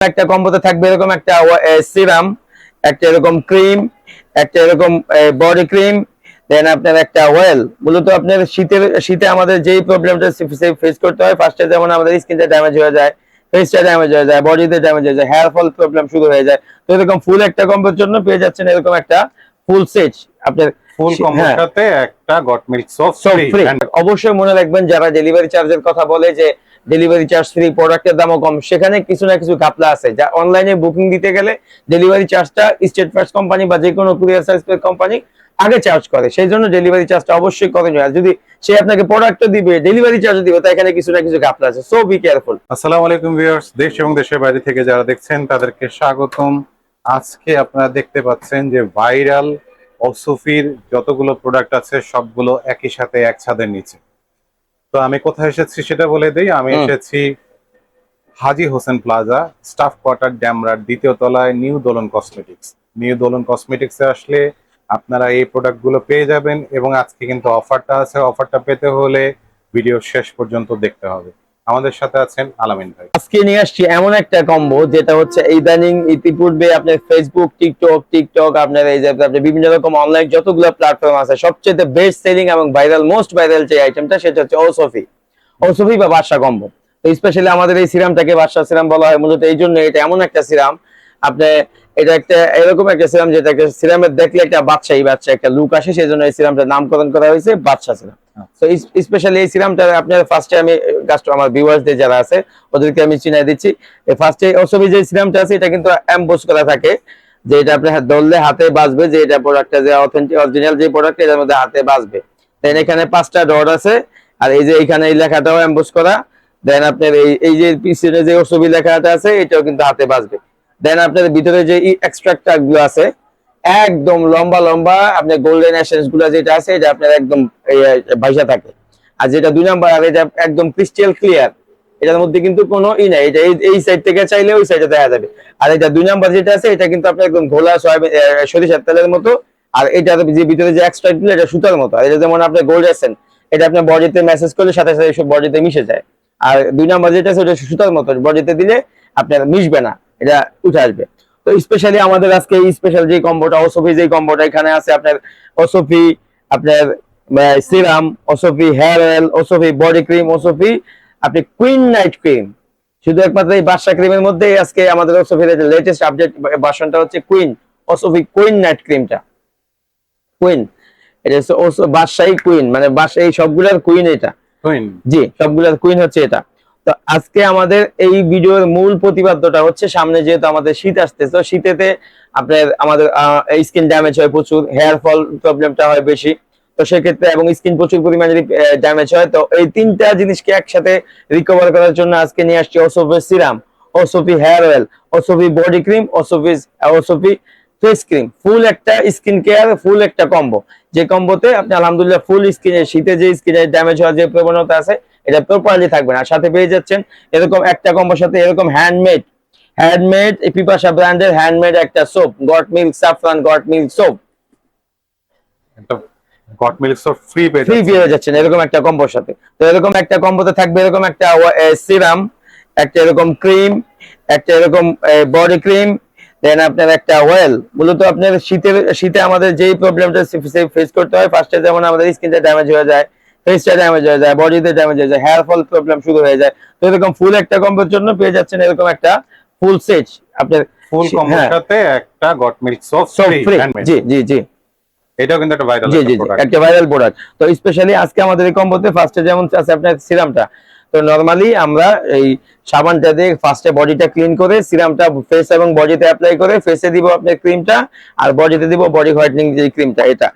একটা কম্বোতে থাকবে এরকম একটা সিরাম একটা এরকম ক্রিম একটা এরকম বডি ক্রিম দেন আপনার একটা অয়েল মূলত আপনার শীতের শীতে আমাদের যেই প্রবলেমটা ফেস করতে হয় ফার্স্টে যেমন আমাদের স্কিনটা ড্যামেজ হয়ে যায় ফেসটা ড্যামেজ হয়ে যায় বডিতে ড্যামেজ হয়ে যায় হেয়ার ফল প্রবলেম শুরু হয়ে যায়। তো এরকম ফুল একটা কম্বোর জন্য পেয়ে যাচ্ছেন এরকম একটা ফুল সেট আপনার ফুল কম্বোর হ্যাঁ। একটা গট মিল্ক ফ্রি ফ্রি অবশ্যই মনে রাখবেন যারা ডেলিভারি চার্জের কথা বলে যে ডেলিভারি চার্জ ফ্রি প্রোডাক্টের দামও কম। সেখানে কিছু না কিছু ঘাপলা আছে। যা অনলাইনে বুকিং দিতে গেলে ডেলিভারি চার্জটা স্টেট ফার্স্ট কোম্পানি বা যে কোনো কুরিয়ার সার্ভিস কোম্পানি আগে চার্জ করে। সেই জন্য ডেলিভারি চার্জটা অবশ্যই করণীয় আর যদি সে আপনাকে প্রোডাক্টও দিবে ডেলিভারি চার্জ দিবে, তো এখানে কিছু না কিছু ঘাপলা আছে। সো বি কেয়ারফুল আসসালামু আলাইকুম ভিউয়ার্স দেশ এবং দেশের বাইরে থেকে যারা দেখছেন, তাদেরকে স্বাগতম। আজকে আপনারা দেখতে পাচ্ছেন যে ভাইরাল অসুফির যতগুলো প্রোডাক্ট আছে, সবগুলো একই সাথে এক ছাদের নিচে তো আমি কোথায় এসেছি সেটা বলে দিই। আমি এসেছি Haji Hossain plaza staff quarter ড্যামরার দ্বিতীয় তলায় new Dolon cosmetics. New Dolon cosmetics এ আসলে আপনারা এই প্রোডাক্টগুলো পেয়ে যাবেন এবং আজকে কিন্তু অফারটা আছে। অফারটা পেতে হলে ভিডিও শেষ পর্যন্ত দেখতে হবে। আমাদের সাথে আছেন আলামিন ভাই। আজকে নিয়ে আসছি এমন একটা কম্বো যেটা হচ্ছে ইদানিং ইতিপূর্বে আপনার ফেসবুক টিকটক টিকটক আপনার এই যে আপনার বিভিন্ন রকম অনলাইন যতগুলো প্ল্যাটফর্ম আছে, সবচেয়ে বেস্ট সেলিং এবং ভাইরাল মোস্ট ভাইরাল যে আইটেমটা সেটা হচ্ছে ওসফি ওসফি বা বাদশা কম্বো স্পেশালি আমাদের এই সিরামটাকে বাদশা সিরাম বলা হয়, মূলত এই জন্য এটা এমন একটা সিরাম আপনি এটা একটা এরকম একটা সিরাম যেটা সিরামের দেখলে একটা বাদশাহী বাচ্চা একটা লুক আসে সেই জন্য এই সিরামটার নামকরণ করা হয়েছে বাদশা সিরাম। তো স্পেশালি এই সিরামটা আপনার ফার্স্টে আমি কাস্টমার আমার ভিউয়ার্সদের যারা আছে ওদেরকে আমি চিনাই দিচ্ছি। ফার্স্টে ওসবি যে সিরামটা আছে এটা কিন্তু এমবোস করা থাকে যে এটা আপনি ধরলে হাতে বাজবে যে এটা প্রোডাক্টটা যে অথেন্টিক অরিজিনাল যে প্রোডাক্ট এটার মধ্যে হাতে বাজবে দেন এখানে পাঁচটা ডট আছে আর এই যে এখানে এই লেখাটাও এমবোস করা। দেন আপনার এই এই যে পিছনে যে ওসবি লেখাটা আছে এটাও কিন্তু হাতে বাজবে দেন আপনার ভিতরে যে এক্সট্রাক্টারগুলো আছে, একদম লম্বা লম্বা, আপনার গোল্ডেন এসেন্সগুলো যেটা আছে, এটা আপনার একদম ভাইসা থাকে। আর যেটা দুই নাম্বার, আর এটা একদম ক্রিস্টাল ক্লিয়ার এটার মধ্যে কিন্তু কোনো ই নাই, এটা এই- সাইড থেকে চাইলে ওই সাইডে দেখা যাবে। আর এটা দুই নাম্বার যেটা আছে, এটা কিন্তু আপনার একদম ঘোলা সয়াবিন সরিষার তেলের মতো। আর এটা যে ভিতরে যে এক্সট্রা গুলো, এটা সুতার মতো। আর এটা যেমন আপনার গোল্ড এসেন এটা আপনার বডিতে মেসেজ করলে সাথে সাথে বডিতে মিশে যায়। আর দুই নাম্বার যেটা আছে, ওটা সুতার মতো। বডিতে দিলে আপনার মিশবে না। এটা উঠে আসবে। তো স্পেশালি আমাদের আজকে স্পেশাল যে কম্বোটা ওসফি যে কম্বোটা এখানে আছে আপনার ওসফি আপনার সিরাম ওসফি হেয়ার অয়েল ওসফি বডি ক্রিম ওসফি আপনি কুইন নাইট ক্রিম শুধু একমাত্র এই বাদশা ক্রিমের মধ্যে আজকে আমাদের ওসফির লেটেস্ট আপডেট ভার্সনটা হচ্ছে কুইন ওসফি কুইন নাইট ক্রিমটা কুইন এটা হচ্ছে বাদশাহী কুইন মানে বাদশাহী সবগুলার কুইন এটা। কুইন জি সবগুলার কুইন হচ্ছে এটা। তো আজকে আমাদের এই ভিডিওর মূল প্রতিপাদ্যটা হচ্ছে সামনে যেহেতু আমাদের শীত আসতেছে তো শীতেতে আপনার আমাদের স্কিন ড্যামেজ হয় প্রচুর হেয়ার ফল প্রবলেমটা হয় বেশি। তো সেক্ষেত্রে এবং স্কিন প্রচুর পরিমাণে যদি ড্যামেজ হয়। তো এই তিনটা জিনিসকে একসাথে রিকভার করার জন্য আজকে নিয়ে আসছি ওসোফি সিরাম ওসোফি হেয়ার অয়েল ওসোফি বডি ক্রিম ওসোফি ওসোফি ফেস ক্রিম ফুল একটা স্কিন কেয়ার ফুল একটা কম্বো যে কম্বোতে আপনি আলহামদুলিল্লাহ ফুল স্কিনে শীতে যে স্কিনে ড্যামেজ হওয়ার যে প্রবণতা আছে এটা প্রপারলি থাকবে না। আর সাথে পেয়ে যাচ্ছেন এরকম একটা কম্বোর সাথে এরকম হ্যান্ডমেড হ্যান্ডমেড পিপাসা ব্র্যান্ডের হ্যান্ডমেড একটা soap goat milk saffron goat milk soap goat milk sauce free পেয়ে ফ্রি। পেয়ে যাচ্ছেন এরকম একটা কম্বোর সাথে। তো এরকম একটা কম্বোতে থাকবে এরকম একটা সিরাম একটা এরকম ক্রিম একটা এরকম বডি ক্রিম দেন আপনার একটা অয়েল মূলত আপনার শীতের শীতে আমাদের যেই প্রবলেমটা ফেস করতে হয় ফার্স্টে যেমন আমাদের স্কিনটা ড্যামেজ হয়ে যায় ফেসটা ড্যামেজ হয়ে যায় বডিতে ড্যামেজ হয়ে যায় হেয়ার ফল প্রবলেম শুরু হয়ে যায়। তো এরকম ফুল একটা কম্বোর জন্য পেয়ে যাচ্ছেন এরকম একটা ফুল সেট আপনার ফুল কম্বোর হ্যাঁ। সাথে একটা গট মিল্ক সব ফ্রি জি জি জি। এটাও কিন্তু একটা ভাইরাল জি জি জি। একটা ভাইরাল প্রোডাক্ট তো স্পেশালি আজকে আমাদের এই কম্বোতে ফার্স্টে যেমন আছে আপনার সিরামটা তো নরমালি আমরা এই সাবানটা দিয়ে ফার্স্টে বডিটা ক্লিন করে সিরামটা ফেস এবং বডিতে অ্যাপ্লাই করে ফেসে দিব আপনার ক্রিমটা আর বডিতে দিব বডি হোয়াইটনিং যে ক্রিমটা এটা।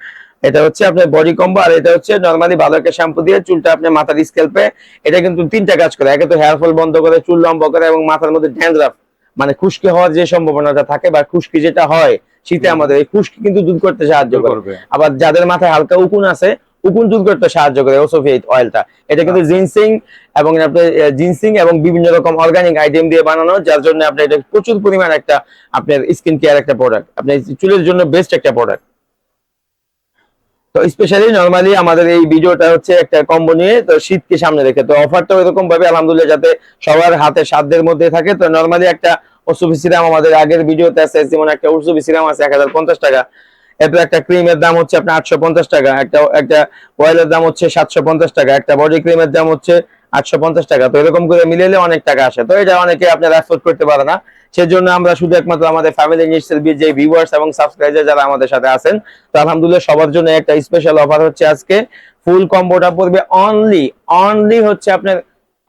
এটা হচ্ছে আপনার বডি কম্বো আর এটা হচ্ছে নরমালি একটা শ্যাম্পু দিয়ে চুলটা আপনার মাথার স্কেলপে এটা কিন্তু তিনটা কাজ করে। একে তো হেয়ার ফল বন্ধ করে চুল লম্বা করে এবং মাথার মধ্যে ড্যান্ড্রাফ মানে খুশকি হওয়ার যে সম্ভাবনাটা থাকে বা খুশকি যেটা হয় শীতে আমাদের এই খুশকি কিন্তু দূর করতে সাহায্য করে। করবে। আবার যাদের মাথায় হালকা উকুন আছে উকুন দূর করতে সাহায্য করে ওসোফিয়েট অয়েলটা এটা কিন্তু জিনসিং এবং আপনার জিনসিং এবং বিভিন্ন রকম অর্গানিক আইটেম দিয়ে বানানো যার জন্য আপনার এটা প্রচুর পরিমাণ একটা আপনার স্কিন কেয়ার একটা প্রোডাক্ট আপনার চুলের জন্য বেস্ট একটা প্রোডাক্ট তো স্পেশালি নরমালি আমাদের এই ভিডিওটা হচ্ছে একটা কম্বো নিয়ে তো শীতকে সামনে রেখে। তো অফারটা এরকম ভাবে আলহামদুলিল্লাহ যাতে সবার হাতে সাধ্যের মধ্যে থাকে। তো নরমালি একটা ওসুবি সিরাম আমাদের আগের ভিডিওতে আছে, যেমন একটা ওসুবি সিরাম আছে এক হাজার পঞ্চাশ টাকা। এরপর একটা ক্রিমের দাম হচ্ছে আপনার আটশো পঞ্চাশ টাকা। একটা একটা অয়েলের দাম হচ্ছে সাতশো পঞ্চাশ টাকা। একটা বডি ক্রিমের দাম হচ্ছে আটশো পঞ্চাশ টাকা। তো এরকম করে মিলিয়ে অনেক টাকা আসে। তো এটা অনেকে আপনারা অ্যাফোর্ড করতে পারে না। সেজন্য আমরা শুধু একমাত্র আমাদের ফ্যামিলি নিডসের যে ভিউয়ার্স এবং সাবস্ক্রাইবার যারা আমাদের সাথে আছেন তো আলহামদুলিল্লাহ সবার জন্য একটা স্পেশাল অফার হচ্ছে আজকে। ফুল কম্বোটা পড়বে অনলি অনলি হচ্ছে আপনার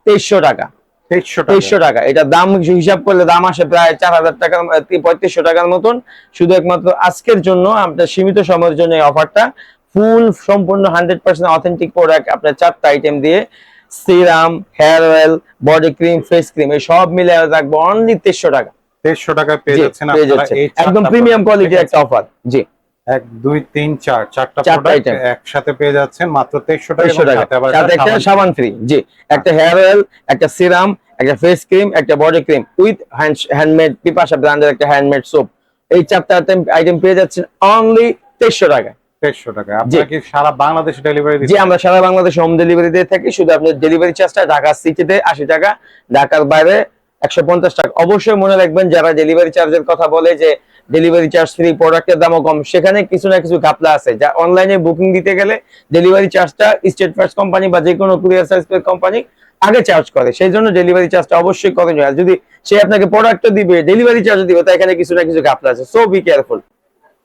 তেইশশো টাকা। তেইশশো তেইশশো টাকা। এটা দাম হিসাব করলে দাম আসে প্রায় চার হাজার টাকার পঁয়ত্রিশশো টাকার মতন। শুধু একমাত্র আজকের জন্য আপনার সীমিত সময়ের জন্য এই অফারটা ফুল সম্পূর্ণ হান্ড্রেড পার্সেন্ট অথেন্টিক প্রোডাক্ট আপনার চারটা আইটেম দিয়ে। Serum hair oil body cream face cream এই সব মিলে রাখব অনলি তেইশশো টাকা। তেইশশো টাকায় পেয়ে যাচ্ছেন একদম প্রিমিয়াম কোয়ালিটির একটা অফার জি। এক দুই তিন চার। চারটা প্রোডাক্ট একসাথে পেয়ে যাচ্ছেন মাত্র তেইশশো টাকা সাথে একটা সাবান ফ্রি জি একটা হেয়ার অয়েল একটা সিরাম একটা ফেস ক্রিম একটা body cream with handmade Pipasa ব্র্যান্ডের একটা হ্যান্ডমেড সোপ এই চারটা আইটেম পেয়ে যাচ্ছেন অনলি তেইশশো টাকা তেইশশো টাকা আপনারা কি সারা বাংলাদেশে ডেলিভারি জি আমরা সারা বাংলাদেশে হোম ডেলিভারি দিয়ে থাকি। শুধু আপনার ডেলিভারি চার্জটা ঢাকা সিটিতে আশি টাকা ঢাকার বাইরে একশো পঞ্চাশ টাকা। অবশ্যই মনে রাখবেন, যারা ডেলিভারি চার্জের কথা বলে যে ডেলিভারি চার্জ ফ্রি প্রোডাক্টের দামও কম, সেখানে কিছু না কিছু ঘাপলা আছে। যা অনলাইনে বুকিং দিতে গেলে ডেলিভারি চার্জটা স্টেট ফার্স্ট কোম্পানি বা যে কোনো কুরিয়ার সার্ভিস কোম্পানি আগে চার্জ করে। সেই জন্য ডেলিভারি চার্জটা অবশ্যই করণীয় আর যদি সে আপনাকে প্রোডাক্টও দিবে ডেলিভারি চার্জ দিবে, তা এখানে কিছু না কিছু ঘাপলা আছে। সো বি কেয়ারফুল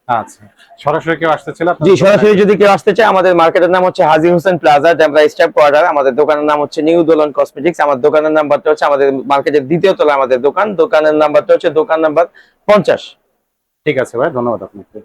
আচ্ছা। সরাসরি কেউ আসতে জি সরাসরি যদি কেউ আসতে চায় আমাদের মার্কেটের নাম হচ্ছে Haji Hossain plaza Demra staff quarter. আমাদের দোকানের নাম হচ্ছে নিউ দোলন কসমেটিক্স। আমার দোকানের নাম্বারটা হচ্ছে আমাদের মার্কেটের দ্বিতীয় তলা আমাদের দোকান। দোকানের নাম্বারটা হচ্ছে দোকান নাম্বার পঞ্চাশ। ঠিক আছে ভাই ধন্যবাদ আপনাকে।